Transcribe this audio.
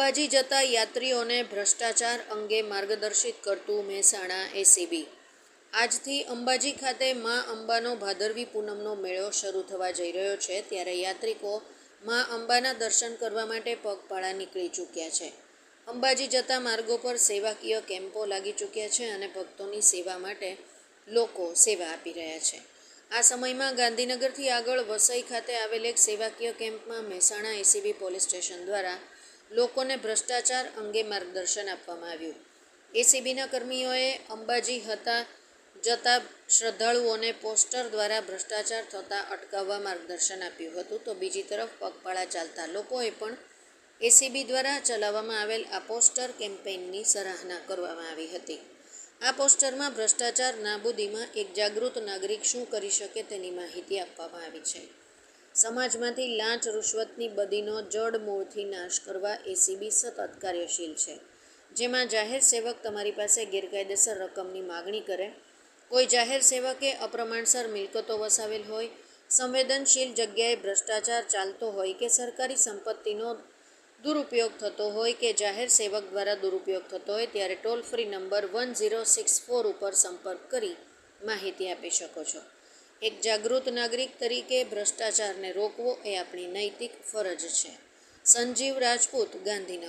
અંબાજી જતા યાત્રીઓને ભ્રષ્ટાચાર અંગે માર્ગદર્શિત કરતું મહેસાણા એસીબી આજથી અંબાજી ખાતે મા અંબાનો ભાદરવી પૂનમનો મેળો શરૂ થવા જઈ રહ્યો છે, ત્યારે યાત્રિકો મા અંબાના દર્શન કરવા માટે પગપાળા નીકળી ચૂક્યા છે. અંબાજી જતા માર્ગો પર સેવાકીય કેમ્પો લાગી ચૂક્યા છે અને ભક્તોની સેવા માટે લોકો સેવા આપી રહ્યા છે. આ સમયમાં ગાંધીનગરથી આગળ વસઈ ખાતે આવેલ એક સેવાકીય કેમ્પમાં મહેસાણા એસીબી પોલીસ સ્ટેશન દ્વારા લોકોને ભ્રષ્ટાચાર અંગે માર્ગદર્શન આપવામાં આવ્યું. એસીબીના કર્મીઓએ અંબાજી હતા જતા શ્રદ્ધાળુઓને પોસ્ટર દ્વારા ભ્રષ્ટાચાર થતાં અટકાવવા માર્ગદર્શન આપ્યું હતું. તો બીજી તરફ પગપાળા ચાલતા લોકોએ પણ એસીબી દ્વારા ચલાવવામાં આવેલ આ પોસ્ટર કેમ્પેઇનની સરાહના કરવામાં આવી હતી. આ પોસ્ટરમાં ભ્રષ્ટાચાર નાબૂદીમાં એક જાગૃત નાગરિક શું કરી શકે તેની માહિતી આપવામાં આવી છે. સમાજમાંથી લાંચ રૂશ્વતની બદીનો જડ મૂળથી નાશ કરવા એસીબી સતત કાર્યશીલ છે. જેમાં જાહેર સેવક તમારી પાસે ગેરકાયદેસર રકમની માગણી કરે, કોઈ જાહેર સેવકે અપ્રમાણસર મિલકતો વસાવેલ હોય, સંવેદનશીલ જગ્યાએ ભ્રષ્ટાચાર ચાલતો હોય કે સરકારી સંપત્તિનો દુરુપયોગ થતો હોય કે જાહેર સેવક દ્વારા દુરુપયોગ થતો હોય ત્યારે toll free number one zero six four ઉપર સંપર્ક કરી માહિતી આપી શકો છો. એક જાગૃત નાગરિક તરીકે ભ્રષ્ટાચારને રોકવો એ આપણી નૈતિક ફરજ છે. સંજીવ રાજપૂત ગાંધીનગર.